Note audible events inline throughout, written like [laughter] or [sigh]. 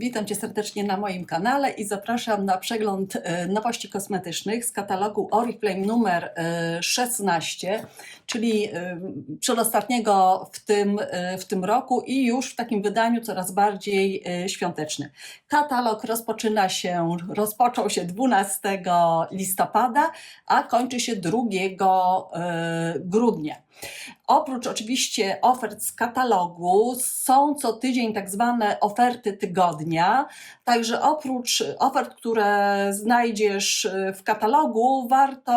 Witam Cię serdecznie na moim kanale i zapraszam na przegląd e, nowości kosmetycznych z katalogu Oriflame numer e, 16, czyli e, przedostatniego w tym, e, w tym roku i już w takim wydaniu coraz bardziej e, świątecznym. Katalog rozpoczyna się, rozpoczął się 12 listopada, a kończy się 2 e, grudnia. Oprócz oczywiście ofert z katalogu są co tydzień tak zwane oferty tygodnia. Także oprócz ofert, które znajdziesz w katalogu, warto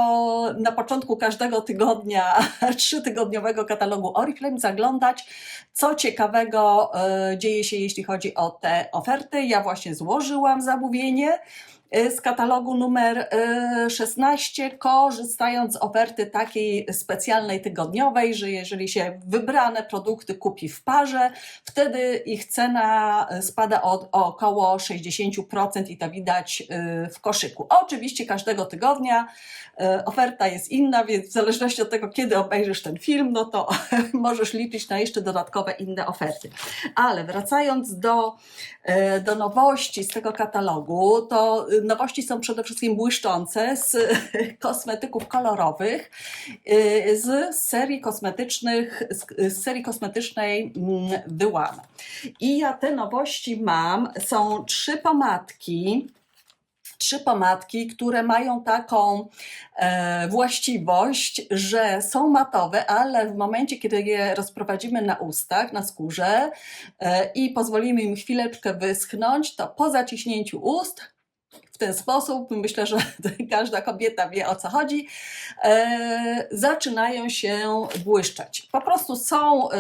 na początku każdego tygodnia, [laughs] trzytygodniowego katalogu Oriflame zaglądać, co ciekawego e, dzieje się, jeśli chodzi o te oferty. Ja właśnie złożyłam zamówienie z katalogu numer e, 16, korzystając z oferty takiej specjalnej tygodniowej, że jeżeli się wybrane produkty kupi w parze, wtedy ich cena e, spada od o około 60% i to widać w koszyku. Oczywiście każdego tygodnia oferta jest inna, więc w zależności od tego, kiedy obejrzysz ten film, no to [laughs] możesz liczyć na jeszcze dodatkowe inne oferty. Ale wracając do, do nowości z tego katalogu, to y, nowości są przede wszystkim błyszczące z [laughs] kosmetyków kolorowych, y, z serii kosmetycznych, z, serii kosmetycznej mm, The One. I ja te nowości mam. Są trzy pomadki. Trzy pomadki, które mają taką e, właściwość, że są matowe, ale w momencie, kiedy je rozprowadzimy na ustach, na skórze e, i pozwolimy im chwileczkę wyschnąć, to po zaciśnięciu ust w ten sposób, myślę, że [laughs] każda kobieta wie o co chodzi, e, zaczynają się błyszczeć. Po prostu są. E,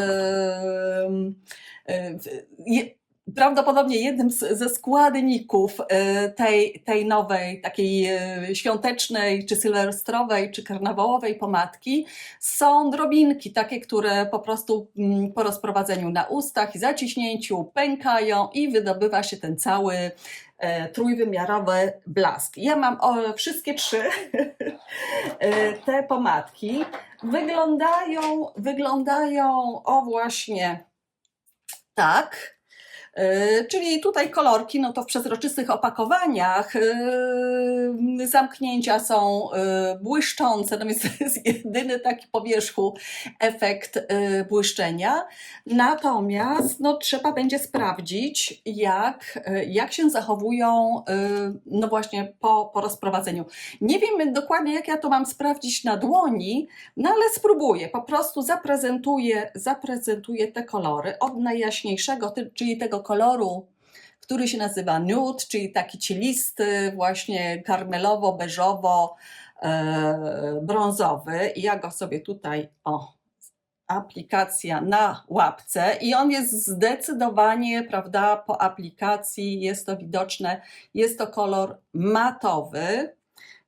e, prawdopodobnie jednym z, ze składników tej, tej nowej, takiej świątecznej, czy sylwestrowej, czy karnawałowej pomadki są drobinki, takie, które po prostu mm, po rozprowadzeniu na ustach i zaciśnięciu pękają i wydobywa się ten cały trójwymiarowy blask. Ja mam wszystkie trzy [laughs] e, te pomadki. Wyglądają, wyglądają o właśnie tak. Yy, Czyli tutaj kolorki, no to w przezroczystych opakowaniach yy, zamknięcia są yy, błyszczące, no więc to jest jedyny taki po wierzchu efekt błyszczenia. Natomiast no, trzeba będzie sprawdzić, jak, jak się zachowują, no właśnie po, po rozprowadzeniu. Nie wiem dokładnie, jak ja to mam sprawdzić na dłoni, no ale spróbuję. Po prostu zaprezentuję, zaprezentuję te kolory od najjaśniejszego, czyli tego koloru, który się nazywa nude, czyli taki cielisty, właśnie karmelowo-beżowo e. I ja go sobie tutaj, o, aplikacja na łapce i on jest zdecydowanie, prawda, po aplikacji jest to widoczne, jest to kolor matowy,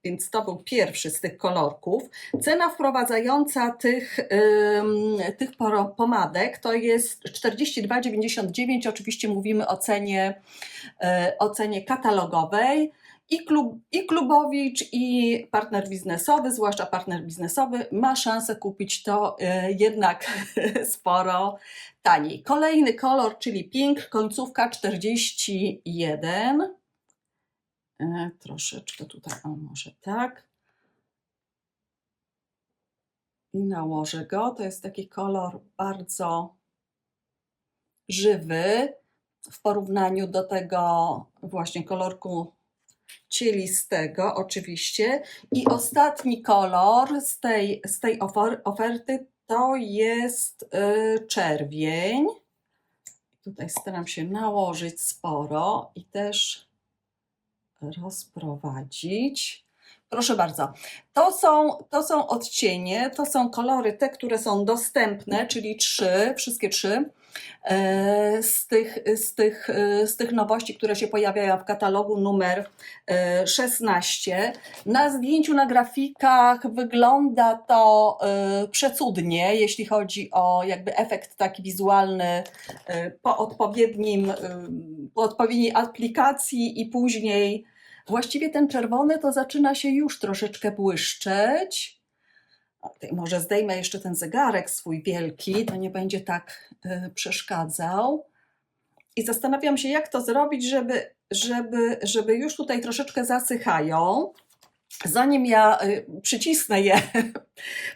więc to był pierwszy z tych kolorków. Cena wprowadzająca tych, ym, tych pomadek to jest 42,99. Oczywiście mówimy o cenie, e, o cenie katalogowej. I, klub, I klubowicz, i partner biznesowy, zwłaszcza partner biznesowy, ma szansę kupić to e, jednak [laughs] sporo taniej. Kolejny kolor, czyli pink, końcówka 41. E, troszeczkę tutaj, o może tak. I nałożę go. To jest taki kolor bardzo żywy w porównaniu do tego właśnie kolorku cielistego oczywiście. I ostatni kolor z tej, z tej ofer- oferty to jest y, czerwień. Tutaj staram się nałożyć sporo i też rozprowadzić. Proszę bardzo. To są, to są odcienie, to są kolory, te, które są dostępne, czyli trzy, wszystkie trzy e, z tych, z, tych, e, z tych nowości, które się pojawiają w katalogu numer e, 16. Na zdjęciu, na grafikach wygląda to e, przecudnie, jeśli chodzi o jakby efekt taki wizualny e, po odpowiednim, e, po odpowiedniej aplikacji i później Właściwie ten czerwony to zaczyna się już troszeczkę błyszczeć. Może zdejmę jeszcze ten zegarek swój wielki, to nie będzie tak y, przeszkadzał. i zastanawiam się, jak to zrobić, żeby, żeby, żeby już tutaj troszeczkę zasychają. Zanim ja y, przycisnę je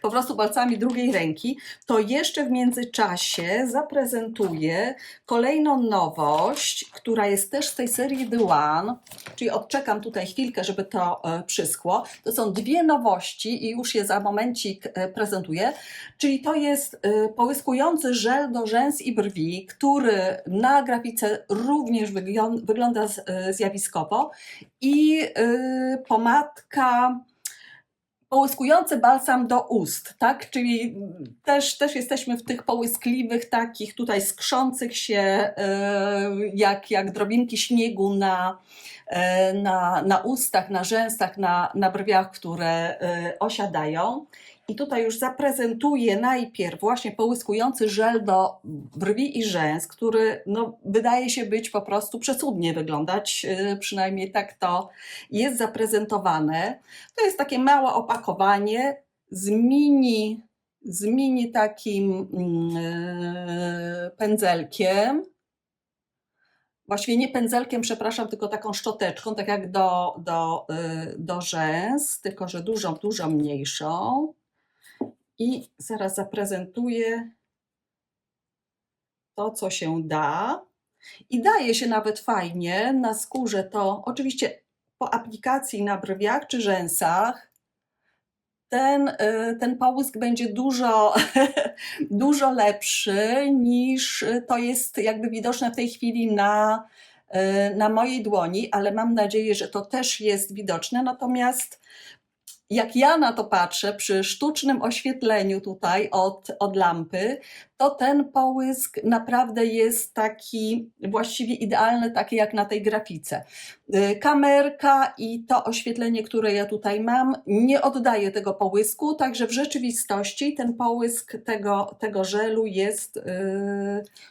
po prostu palcami drugiej ręki, to jeszcze w międzyczasie zaprezentuję kolejną nowość, która jest też z tej serii The One, czyli odczekam tutaj chwilkę, żeby to e, przyschło. To są dwie nowości i już je za momencik e, prezentuję. Czyli to jest e, połyskujący żel do rzęs i brwi, który na grafice również wyglą- wygląda zjawiskowo i pomadka połyskujący balsam do ust, tak? Czyli też, też jesteśmy w tych połyskliwych, takich tutaj skrzących się, y, jak, jak drobinki śniegu na, y, na, na ustach, na rzęsach, na, na brwiach, które y, osiadają. I tutaj już zaprezentuję najpierw właśnie połyskujący żel do brwi i rzęs, który no, wydaje się być po prostu przecudnie wyglądać, y, przynajmniej tak to jest zaprezentowane. To jest takie małe opakowanie z mini, z mini takim e, pędzelkiem. Właściwie nie pędzelkiem, przepraszam, tylko taką szczoteczką, tak jak do, do, y, do rzęs, tylko że dużo, dużo mniejszą. I zaraz zaprezentuję to, co się da. I daje się nawet fajnie na skórze to, oczywiście po aplikacji na brwiach czy rzęsach, ten, y, ten połysk będzie dużo, [laughs] dużo lepszy niż to jest jakby widoczne w tej chwili na, y, na mojej dłoni, ale mam nadzieję, że to też jest widoczne. Natomiast jak ja na to patrzę przy sztucznym oświetleniu tutaj od, od lampy, to ten połysk naprawdę jest taki właściwie idealny, taki jak na tej grafice. Y, Kamerka i to oświetlenie, które ja tutaj mam, nie oddaje tego połysku, także w rzeczywistości ten połysk tego, tego żelu jest y,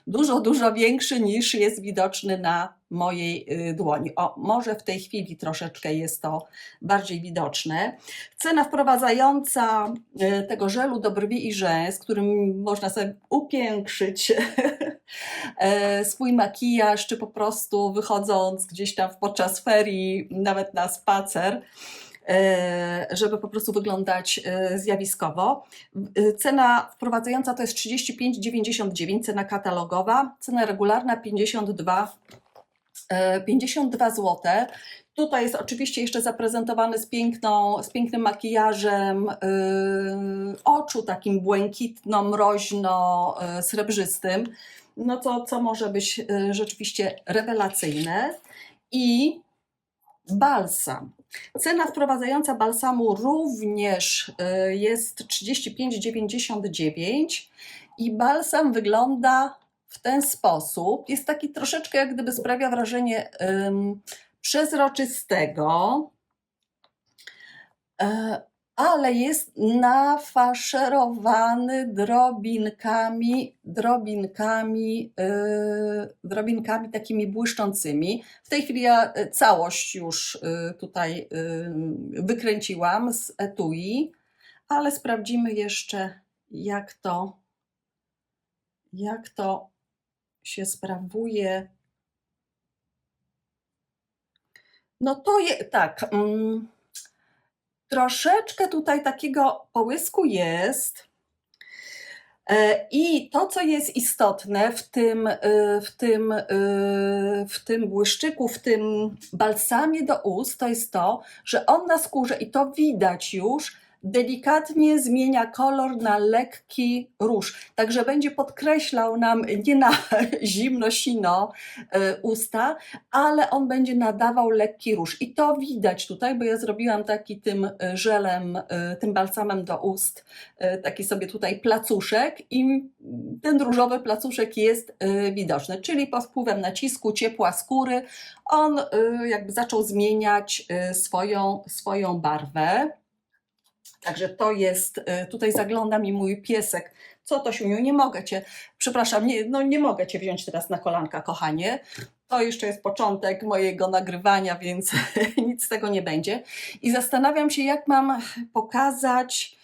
dużo, dużo większy niż jest widoczny na mojej y, dłoni. O, może w tej chwili troszeczkę jest to bardziej widoczne. Cena wprowadzająca y, tego żelu do brwi i rzęs, którym można sobie upiększyć [laughs] e, swój makijaż, czy po prostu wychodząc gdzieś tam podczas ferii, nawet na spacer, e, żeby po prostu wyglądać e, zjawiskowo. Y, Cena wprowadzająca to jest 35,99, cena katalogowa, cena regularna 52 e, 52 zł. Tutaj jest oczywiście jeszcze zaprezentowany z, piękną, z pięknym makijażem yy, oczu, takim błękitno-mroźno-srebrzystym. No to, co może być rzeczywiście rewelacyjne. I balsam. Cena wprowadzająca balsamu również jest 35,99 i balsam wygląda w ten sposób. Jest taki troszeczkę, jak gdyby sprawia wrażenie przezroczystego, e, ale jest nafaszerowany drobinkami, drobinkami, yy, drobinkami takimi błyszczącymi. W tej chwili ja y, całość już y, tutaj y, wykręciłam z etui, ale sprawdzimy jeszcze, jak to, jak to się sprawuje No to je, tak. Mm, troszeczkę tutaj takiego połysku jest. E, I to, co jest istotne w tym, y, w tym, y, w tym błyszczyku, w tym balsamie do ust, to jest to, że on na skórze, i to widać już, delikatnie zmienia kolor na lekki róż. Także będzie podkreślał nam nie na [laughs] zimno-sino y, usta, ale on będzie nadawał lekki róż. I to widać tutaj, bo ja zrobiłam taki tym y, żelem, y, tym balsamem do ust, taki sobie tutaj placuszek i ten różowy placuszek jest widoczny, czyli pod wpływem nacisku ciepła skóry on jakby zaczął zmieniać swoją, swoją barwę. Także to jest, y, tutaj zagląda mi mój piesek. Co to, Siuniu, nie mogę Cię, przepraszam, nie, no nie mogę Cię wziąć teraz na kolanka, kochanie. To jeszcze jest początek mojego nagrywania, więc [laughs] nic z tego nie będzie. I zastanawiam się, jak mam pokazać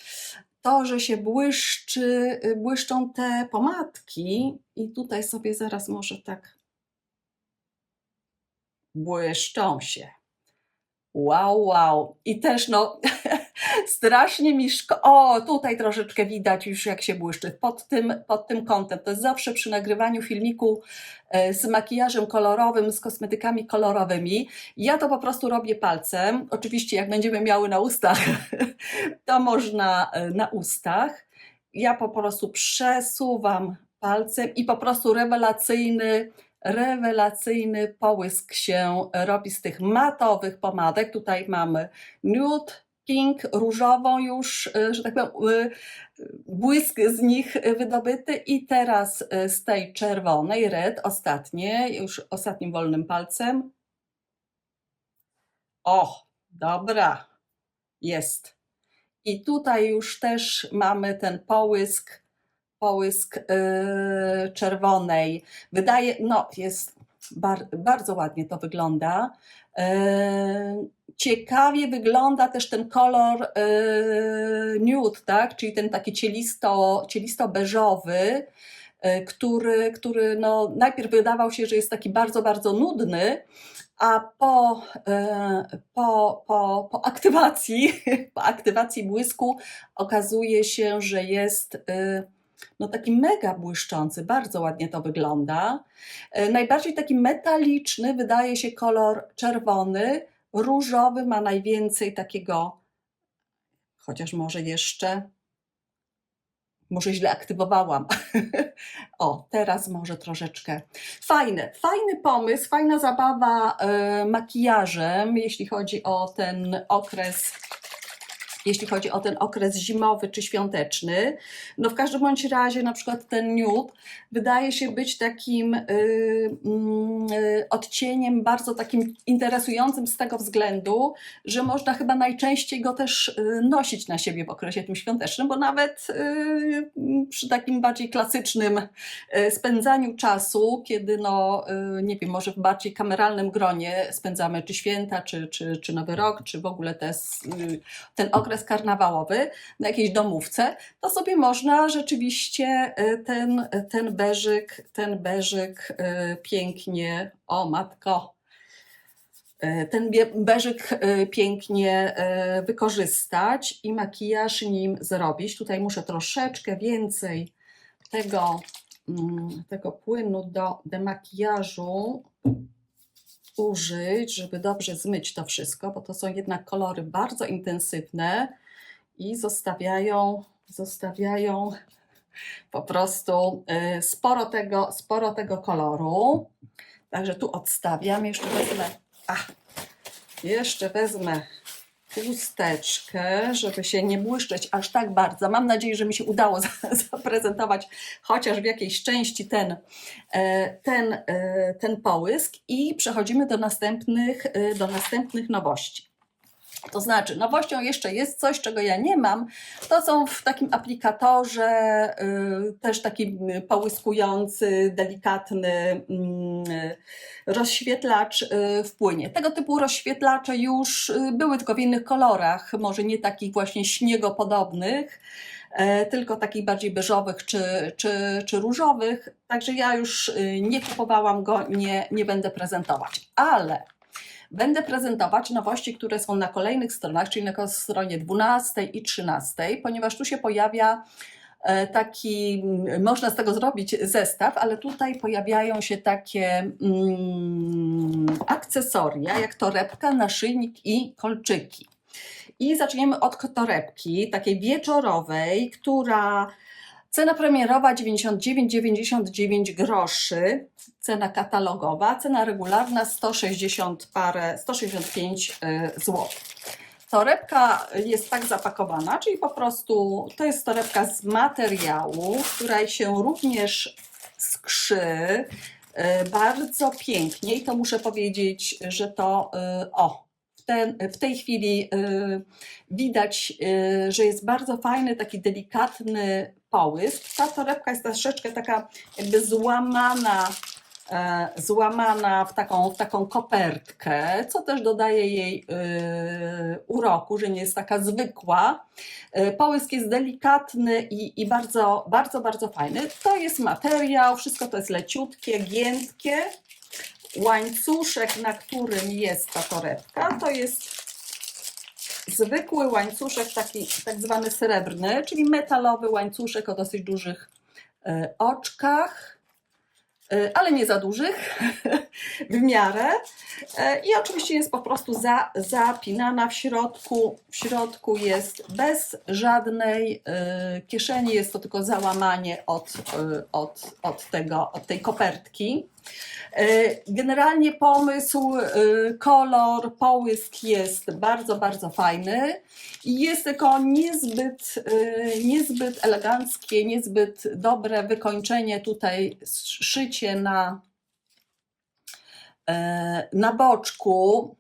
to, że się błyszczy, błyszczą te pomadki. I tutaj sobie zaraz może tak błyszczą się. Wow, wow. I też no, [laughs] strasznie mi szkoda. O, tutaj troszeczkę widać już jak się błyszczy. Pod tym, pod tym kątem. To jest zawsze przy nagrywaniu filmiku e, z makijażem kolorowym, z kosmetykami kolorowymi. Ja to po prostu robię palcem. Oczywiście jak będziemy miały na ustach, [laughs] to można e, na ustach. Ja po prostu przesuwam palcem i po prostu rewelacyjny rewelacyjny połysk się robi z tych matowych pomadek. Tutaj mamy nude, pink, różową już, y, że tak powiem, y, błysk z nich wydobyty i teraz y, z tej czerwonej, red, ostatnie, już ostatnim wolnym palcem. O, dobra, jest. I tutaj już też mamy ten połysk, połysk yy, czerwonej. Wydaje, no jest bar, bardzo ładnie to wygląda. Yy, ciekawie wygląda też ten kolor yy, nude, tak? czyli ten taki cielisto, cielisto-beżowy, który, który no, najpierw wydawał się, że jest taki bardzo, bardzo nudny, a po, po, po, po aktywacji, [laughs] po aktywacji błysku okazuje się, że jest no taki mega błyszczący, bardzo ładnie to wygląda. E, Najbardziej taki metaliczny wydaje się kolor czerwony, różowy ma najwięcej takiego, chociaż może jeszcze, może źle aktywowałam. [laughs] o, teraz może troszeczkę. Fajny, fajny pomysł, fajna zabawa e, makijażem, jeśli chodzi o ten okres jeśli chodzi o ten okres zimowy czy świąteczny. No w każdym bądź razie na przykład ten nude wydaje się być takim y, mm, y, odcieniem bardzo takim interesującym z tego względu, że można chyba najczęściej go też y, nosić na siebie w okresie tym świątecznym, bo nawet y, przy takim bardziej klasycznym y, spędzaniu czasu, kiedy no y, nie wiem, może w bardziej kameralnym gronie spędzamy czy święta, czy, czy, czy Nowy Rok, czy w ogóle te, y, ten okres karnawałowy na jakiejś domówce, to sobie można rzeczywiście y, ten, ten beżyk, ten beżyk y, pięknie, o matko, y, ten beżyk y, pięknie y, wykorzystać i makijaż nim zrobić. Tutaj muszę troszeczkę więcej tego, mm, tego płynu do demakijażu użyć, żeby dobrze zmyć to wszystko, bo to są jednak kolory bardzo intensywne i zostawiają, zostawiają po prostu y, sporo tego, sporo tego koloru. Także tu odstawiam, jeszcze wezmę, a, jeszcze wezmę chusteczkę, żeby się nie błyszczeć aż tak bardzo. Mam nadzieję, że mi się udało [laughs] za- zaprezentować chociaż w jakiejś części ten, e, ten, e, ten połysk i przechodzimy do następnych, e, do następnych nowości. To znaczy, nowością jeszcze jest coś, czego ja nie mam. To są w takim aplikatorze y, też taki połyskujący, delikatny mm, rozświetlacz y, w płynie. Tego typu rozświetlacze już y, były tylko w innych kolorach, może nie takich właśnie śniegopodobnych, e, tylko takich bardziej beżowych czy, czy, czy różowych. Także ja już nie kupowałam go, nie, nie będę prezentować. Ale Będę prezentować nowości, które są na kolejnych stronach, czyli na stronie 12 i 13, ponieważ tu się pojawia e, taki, można z tego zrobić zestaw, ale tutaj pojawiają się takie mm, akcesoria, jak torebka, naszyjnik i kolczyki. I zaczniemy od torebki, takiej wieczorowej, która cena premierowa 99,99 groszy, cena katalogowa, cena regularna 160 parę, 165 zł. Torebka jest tak zapakowana, czyli po prostu to jest torebka z materiału, która się również skrzy e, bardzo pięknie i to muszę powiedzieć, że to e, o, ten, w tej chwili e, widać, e, że jest bardzo fajny, taki delikatny połysk. Ta torebka jest troszeczkę taka jakby złamana e, złamana w taką, w taką kopertkę, co też dodaje jej e, uroku, że nie jest taka zwykła. E, Połysk jest delikatny i, i bardzo, bardzo, bardzo fajny. To jest materiał, wszystko to jest leciutkie, giętkie. łańcuszek, na którym jest ta torebka, to jest zwykły łańcuszek, taki tak zwany srebrny, czyli metalowy łańcuszek o dosyć dużych e, oczkach, e, ale nie za dużych [laughs] w miarę. E, I oczywiście jest po prostu za, zapinana w środku. W środku jest bez żadnej kieszeni, jest to tylko załamanie od, od, od, tego, od tej kopertki. E, Generalnie pomysł, e, kolor, połysk jest bardzo, bardzo fajny i jest tylko niezbyt, e, niezbyt eleganckie, niezbyt dobre wykończenie tutaj, szycie na, na boczku,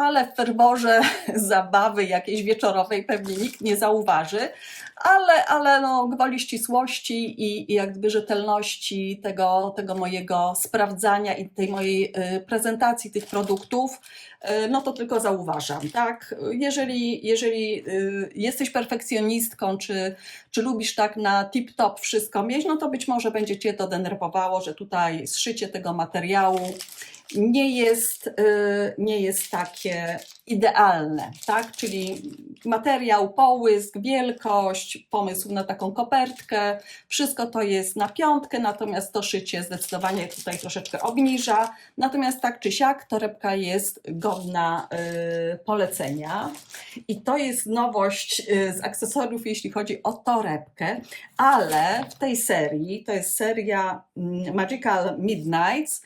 ale w ferworze [laughs] zabawy jakiejś wieczorowej pewnie nikt nie zauważy, ale, ale no, gwoli ścisłości i, i jakby rzetelności tego, tego mojego sprawdzania i tej mojej y, prezentacji tych produktów, y, no to tylko zauważam, tak? Jeżeli, jeżeli y, jesteś perfekcjonistką, czy, czy lubisz tak na tip-top wszystko mieć, no to być może będzie Cię to denerwowało, że tutaj zszycie tego materiału nie jest, y, nie jest takie idealne, tak? Czyli materiał, połysk, wielkość, pomysł na taką kopertkę, wszystko to jest na piątkę, natomiast to szycie zdecydowanie tutaj troszeczkę obniża. Natomiast tak czy siak torebka jest godna y, polecenia. I to jest nowość y, z akcesoriów, jeśli chodzi o torebkę, ale w tej serii, to jest seria mm, Magical Midnights,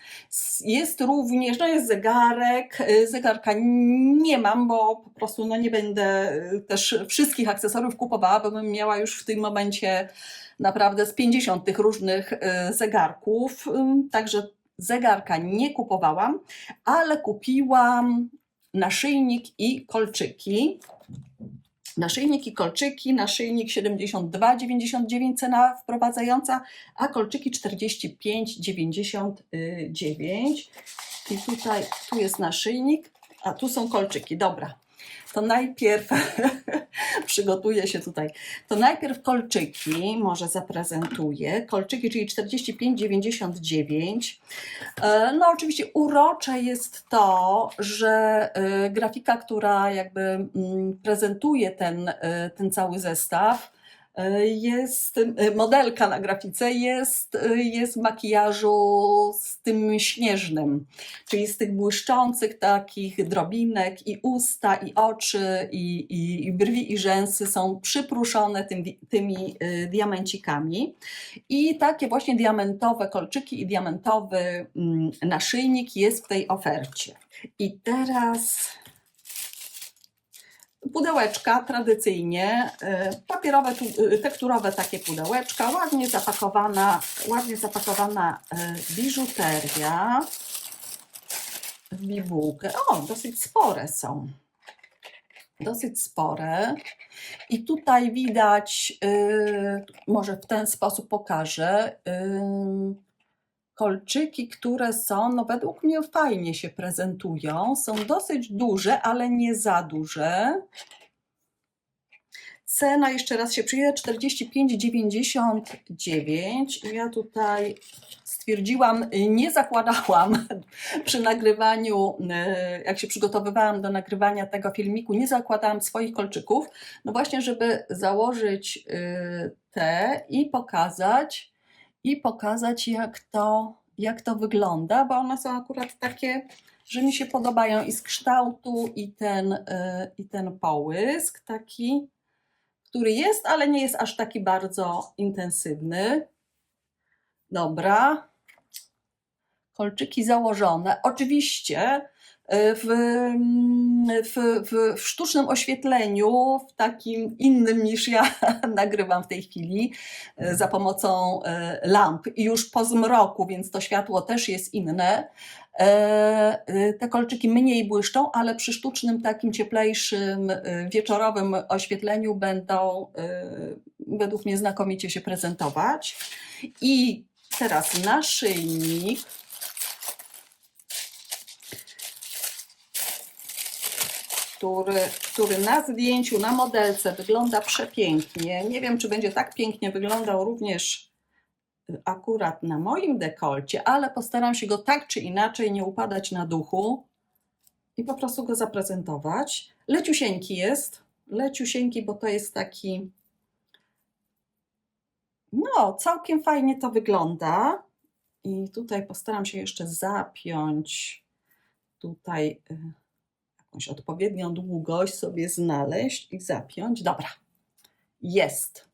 jest również, no jest zegarek, y, zegarka nie mam, bo po prostu no nie będę y, też wszystkich akcesoriów kupowała, bo bym miała już w tym momencie naprawdę z 50 tych różnych y, zegarków, także zegarka nie kupowałam, ale kupiłam naszyjnik i kolczyki. Naszyjnik i kolczyki, naszyjnik 72,99 cena wprowadzająca, a kolczyki 45,99. I tutaj, tu jest naszyjnik, a tu są kolczyki, dobra. To najpierw [laughs] przygotuję się tutaj. To najpierw kolczyki, może zaprezentuję. Kolczyki, czyli 45,99. E, No, oczywiście urocze jest to, że e, grafika, która jakby mm, prezentuje ten, e, ten cały zestaw, jest, e, modelka na grafice jest, e, jest w makijażu z tym śnieżnym, czyli z tych błyszczących takich drobinek i usta, i oczy, i, i, i brwi, i rzęsy są przypruszone tym, tymi e, diamencikami. I takie właśnie diamentowe kolczyki i diamentowy mm, naszyjnik jest w tej ofercie. I teraz pudełeczka tradycyjnie, y, papierowe, y, tekturowe takie pudełeczka, ładnie zapakowana, ładnie zapakowana y, biżuteria w bibułkę. O, dosyć spore są. Dosyć spore. I tutaj widać, może w ten sposób pokażę, kolczyki, które są, no według mnie fajnie się prezentują. Są dosyć duże, ale nie za duże. Cena, jeszcze raz się przyjęła, 45,99. I Ja tutaj stwierdziłam, nie zakładałam [laughs] przy nagrywaniu, y, jak się przygotowywałam do nagrywania tego filmiku, nie zakładałam swoich kolczyków, no właśnie, żeby założyć y, te i pokazać, i pokazać, jak to, jak to wygląda, bo one są akurat takie, że mi się podobają i z kształtu, i ten, y, i ten połysk taki, który jest, ale nie jest aż taki bardzo intensywny. Dobra. Kolczyki założone. Oczywiście w, w, w, w sztucznym oświetleniu, w takim innym niż ja [laughs] nagrywam w tej chwili, y, za pomocą y, lamp i już po zmroku, więc to światło też jest inne. E, Te kolczyki mniej błyszczą, ale przy sztucznym, takim cieplejszym, wieczorowym oświetleniu będą według mnie znakomicie się prezentować. I teraz naszyjnik. Który, który na zdjęciu, na modelce wygląda przepięknie. Nie wiem, czy będzie tak pięknie wyglądał również akurat na moim dekolcie, ale postaram się go tak czy inaczej nie upadać na duchu i po prostu go zaprezentować. Leciusieńki jest, leciusieńki, bo to jest taki no, całkiem fajnie to wygląda. I tutaj postaram się jeszcze zapiąć tutaj y, jakąś odpowiednią długość sobie znaleźć i zapiąć. Dobra, jest.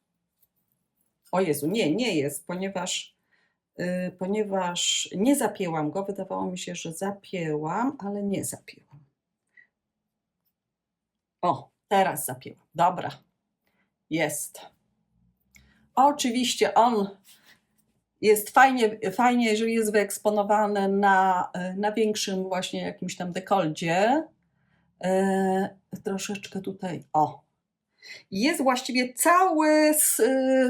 O Jezu, nie, nie jest, ponieważ, y, ponieważ nie zapięłam go. Wydawało mi się, że zapięłam, ale nie zapięłam. O, teraz zapięłam. Dobra, jest. Oczywiście on jest fajnie, fajnie, jeżeli jest wyeksponowany na, na większym właśnie jakimś tam dekoldzie. E, troszeczkę tutaj, o. Jest właściwie cały z,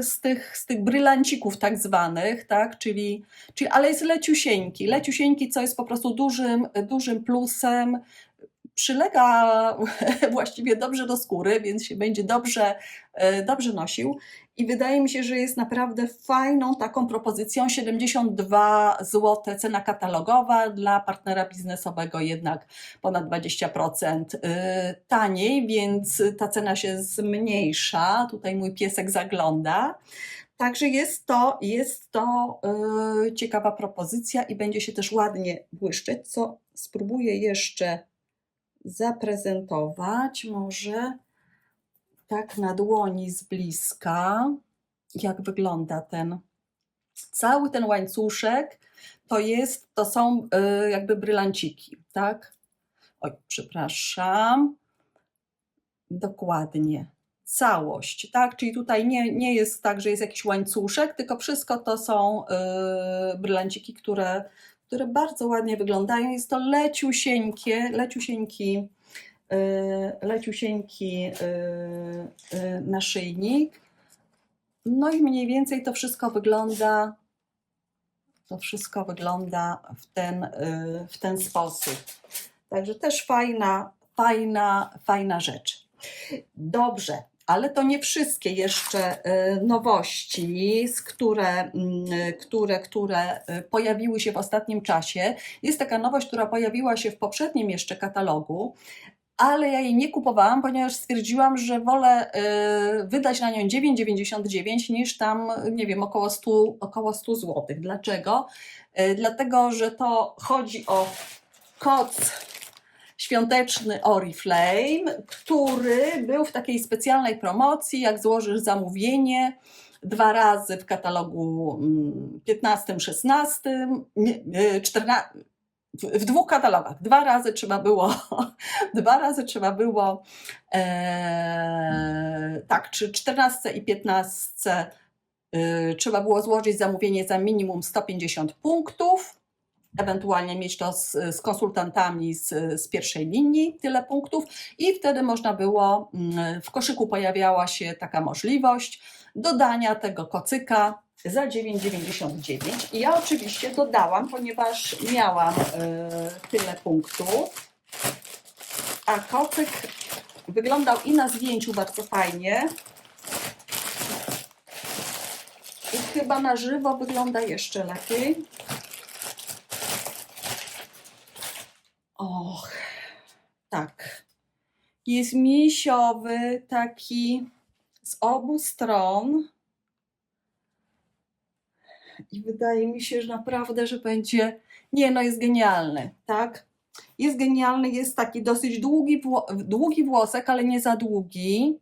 z, tych, z tych brylancików tak zwanych, tak, czyli, czyli, ale jest leciusieńki, leciusieńki, co jest po prostu dużym, dużym plusem, przylega [laughs] właściwie dobrze do skóry, więc się będzie dobrze, e, dobrze nosił. I wydaje mi się, że jest naprawdę fajną taką propozycją. 72 zł cena katalogowa dla partnera biznesowego, jednak ponad 20% e, taniej, więc ta cena się zmniejsza. Tutaj mój piesek zagląda. Także jest to, jest to e, ciekawa propozycja i będzie się też ładnie błyszczeć, co spróbuję jeszcze zaprezentować może tak na dłoni z bliska, jak wygląda ten cały ten łańcuszek. To jest, to są y, jakby brylanciki, tak? Oj, przepraszam. Dokładnie. Całość, tak? Czyli tutaj nie, nie jest tak, że jest jakiś łańcuszek, tylko wszystko to są y, brylanciki, które które bardzo ładnie wyglądają. Jest to leciusieńkie, leciusieńki, leciusieńki yy, yy, naszyjnik. No i mniej więcej to wszystko wygląda, to wszystko wygląda w ten, w ten sposób. Także też fajna, fajna, fajna rzecz. Dobrze, ale to nie wszystkie jeszcze y, nowości, z które, mm, które, które y, pojawiły się w ostatnim czasie. Jest taka nowość, która pojawiła się w poprzednim jeszcze katalogu, ale ja jej nie kupowałam, ponieważ stwierdziłam, że wolę y, wydać na nią 9,99 niż tam, nie wiem, około 100, około 100 zł. Dlaczego? Dlatego, że to chodzi o koc świąteczny Oriflame, który był w takiej specjalnej promocji, jak złożysz zamówienie dwa razy w katalogu 15, 16, 14, w dwóch katalogach. Dwa razy trzeba było, [laughs] dwa razy trzeba było, e, tak, czy 14 i 15 y, trzeba było złożyć zamówienie za minimum 150 punktów ewentualnie mieć to z, z konsultantami z, z, pierwszej linii, tyle punktów, i wtedy można było, mm, w koszyku pojawiała się taka możliwość dodania tego kocyka za 9,99. I ja oczywiście dodałam, ponieważ miałam y, tyle punktów, a kocyk wyglądał i na zdjęciu bardzo fajnie. I chyba na żywo wygląda jeszcze lepiej. Och, tak. Jest misiowy, taki z obu stron. I wydaje mi się, że naprawdę, że będzie. Nie, no jest genialny, tak? Jest genialny, jest taki dosyć długi, długi włosek, ale nie za długi.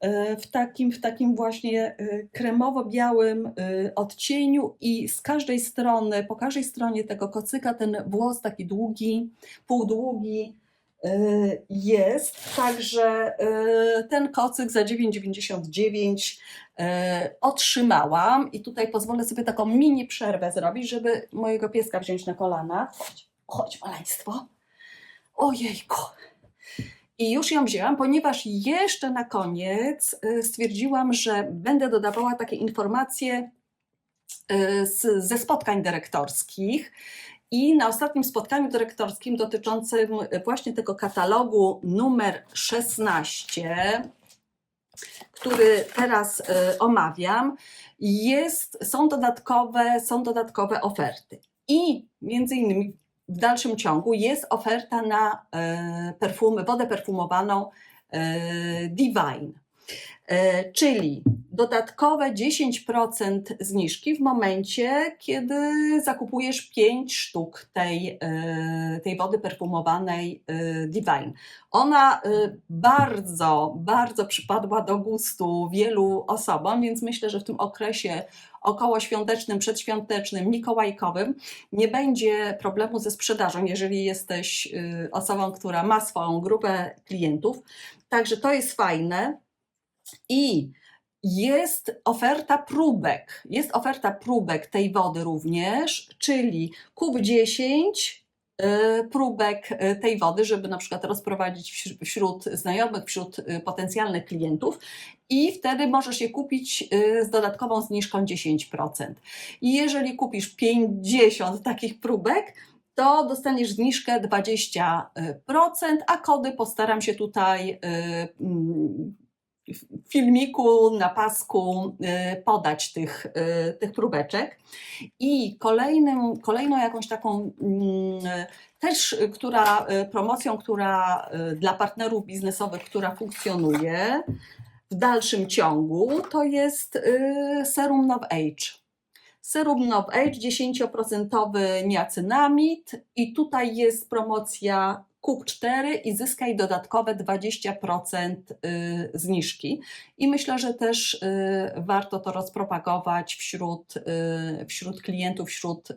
E, w takim, w takim właśnie e, kremowo-białym e, odcieniu i z każdej strony, po każdej stronie tego kocyka ten włos taki długi, półdługi jest, także ten kocyk za 9,99 otrzymałam i tutaj pozwolę sobie taką mini przerwę zrobić, żeby mojego pieska wziąć na kolana. Chodź, chodź maleństwo. Ojejku. I już ją wzięłam, ponieważ jeszcze na koniec stwierdziłam, że będę dodawała takie informacje z, ze spotkań dyrektorskich. I na ostatnim spotkaniu dyrektorskim dotyczącym właśnie tego katalogu numer 16, który teraz y, omawiam, jest, są, dodatkowe, są dodatkowe oferty. I między innymi w dalszym ciągu jest oferta na e, perfumy, wodę perfumowaną e, Divine. E, czyli dodatkowe 10% zniżki w momencie, kiedy zakupujesz 5 sztuk tej, e, tej wody perfumowanej e, Divine. Ona bardzo, bardzo przypadła do gustu wielu osobom, więc myślę, że w tym okresie okołoświątecznym, przedświątecznym, mikołajkowym nie będzie problemu ze sprzedażą, jeżeli jesteś osobą, która ma swoją grupę klientów. Także to jest fajne. I jest oferta próbek. Jest oferta próbek tej wody również, czyli kup 10 y, próbek y, tej wody, żeby na przykład rozprowadzić wśród- znajomych, wśród y, potencjalnych klientów i wtedy możesz je kupić z dodatkową zniżką 10%. I jeżeli kupisz 50 takich próbek, to dostaniesz zniżkę 20%, a kody postaram się tutaj mm, filmiku na pasku y, podać tych, y, tych próbeczek. I kolejnym, kolejną jakąś taką mm, też, która y, promocją, która dla partnerów biznesowych, która funkcjonuje w dalszym ciągu, to jest serum Nov Age. Serum Nov Age 10% niacynamid i tutaj jest promocja kup 4 i zyskaj dodatkowe 20% y, zniżki. I myślę, że też y, warto to rozpropagować wśród, y, wśród klientów, wśród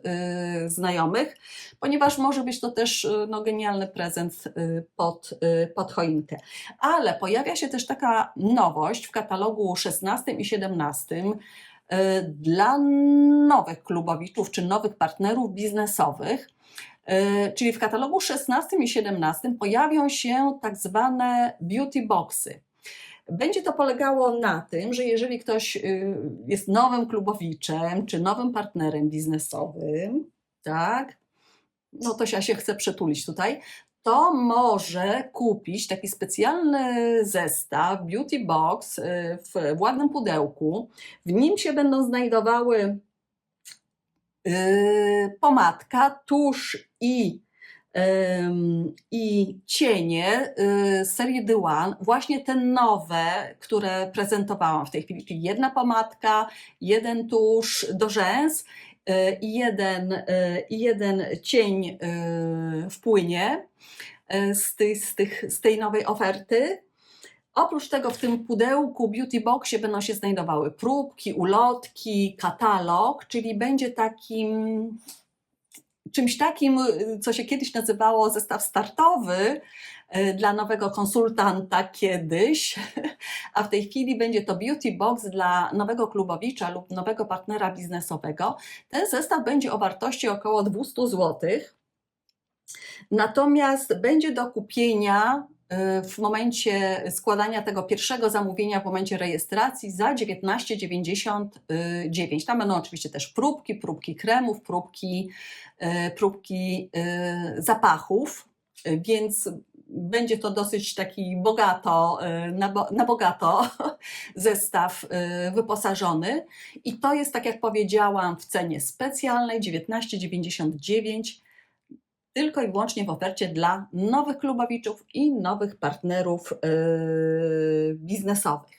znajomych, ponieważ może być to też no, genialny prezent pod, pod choinkę. Ale pojawia się też taka nowość w katalogu 16 i 17 y, dla nowych klubowiczów czy nowych partnerów biznesowych. Y, Czyli w katalogu 16 i 17 pojawią się tak zwane beauty boxy. Będzie to polegało na tym, że jeżeli ktoś y, jest nowym klubowiczem czy nowym partnerem biznesowym, tak, no to się chce przytulić tutaj, to może kupić taki specjalny zestaw Beauty Box y, w, w ładnym pudełku. W nim się będą znajdowały y, pomadka, tusz i, i cienie y, z serii The One, właśnie te nowe, które prezentowałam w tej chwili, czyli jedna pomadka, jeden tusz do rzęs y, i jeden, y, i jeden cień w płynie y, z, tej, z, tych, z tej nowej oferty. Oprócz tego w tym pudełku Beauty Boxie będą się znajdowały próbki, ulotki, katalog, czyli będzie takim czymś takim, y, co się kiedyś nazywało zestaw startowy y, dla nowego konsultanta kiedyś, [laughs] a w tej chwili będzie to beauty box dla nowego klubowicza lub nowego partnera biznesowego. Ten zestaw będzie o wartości około 200 zł. Natomiast będzie do kupienia w momencie składania tego pierwszego zamówienia, w momencie rejestracji za 19,99. Tam będą oczywiście też próbki, próbki kremów, próbki, y, próbki y, zapachów, więc będzie to dosyć taki bogato, na, bo, na bogato [laughs] zestaw wyposażony. I to jest, tak jak powiedziałam, w cenie specjalnej 19,99 tylko i wyłącznie w ofercie dla nowych klubowiczów i nowych partnerów yy, biznesowych.